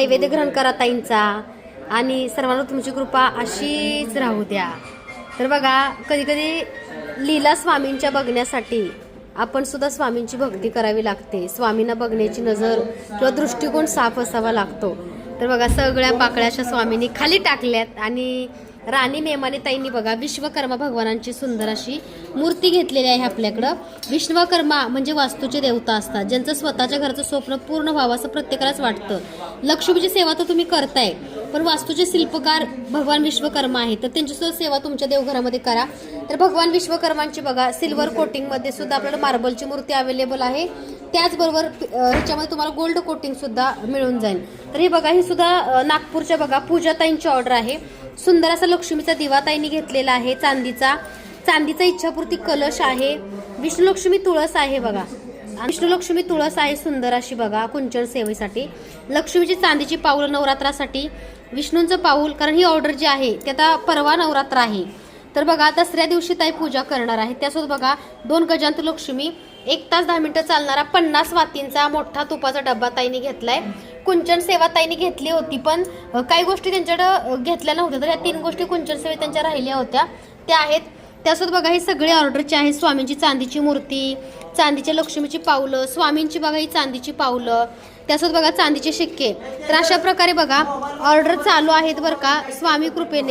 नैवेद्य ग्रहण करा ताईंचा. आणि सर्वांना तुमची कृपा अशीच राहू द्या. तर बघा कधी कधी लीला स्वामींच्या बघण्यासाठी आपण सुद्धा स्वामींची भक्ती करावी लागते. स्वामींना बघण्याची नजर किंवा दृष्टिकोन साफ असावा लागतो. तर बघा सगळ्या पाकळ्याच्या स्वामींनी खाली टाकल्यात आणि राणी मेमाने ताईंनी बघा विश्वकर्मा भगवानांची सुंदर अशी मूर्ती घेतलेली आहे आपल्याकडं. विश्वकर्मा म्हणजे वास्तूचे देवता असतात ज्यांचं स्वतःच्या घराचं स्वप्न पूर्ण व्हावं असं प्रत्येकालाच वाटतं. लक्ष्मीची सेवा तर तुम्ही करताय पण वास्तूचे शिल्पकार भगवान विश्वकर्मा आहे तर त्यांचीसुद्धा सेवा तुमच्या देवघरामध्ये करा. तर भगवान विश्वकर्मांची बघा सिल्वर कोटिंगमध्ये सुद्धा आपल्याला मार्बलची मूर्ती अवेलेबल आहे. त्याचबरोबर ह्याच्यामध्ये तुम्हाला गोल्ड कोटिंग सुद्धा मिळून जाईल. तर हे बघा ही सुद्धा नागपूरच्या बघा पूजाताईंची ऑर्डर आहे. सुंदर असा लक्ष्मीचा दिवाताईंनी घेतलेला आहे चांदीचा. चांदीचा इच्छापूर्ती कलश आहे. विष्णुलक्ष्मी तुळस आहे बघा. विष्णुलक्ष्मी तुळस आहे सुंदर अशी बघा कुंचन सेवेसाठी. लक्ष्मीची चांदीची पाऊल नवरात्रासाठी विष्णूंचं पाऊल कारण ही ऑर्डर जी आहे ते आता परवा नवरात्र आहे. तर बघा दसऱ्या दिवशी ताई पूजा करणार आहे. त्यासोबत बघा दोन गजांत लक्ष्मी एक तास दहा मिनिटं चालणारा पन्नास वातींचा मोठा तुपाचा डब्बा ताईने घेतलाय. कुंचन सेवा ताईने घेतली होती पण काही गोष्टी त्यांच्याकडं घेतल्या नव्हत्या. तर या तीन गोष्टी कुंचन सेवे त्यांच्या राहिल्या होत्या. त्या आहेत त्यासोबत बघा हे सगळे ऑर्डरचे आहे स्वामींची चांदीची मूर्ती चांदीच्या लक्ष्मीची पावलं स्वामींची बघा ही चांदीची पावलं त्यासोबत बघा चांदीचे शिक्के. तर अशा प्रकारे बघा ऑर्डर चालू आहेत बरं का स्वामी कृपेने.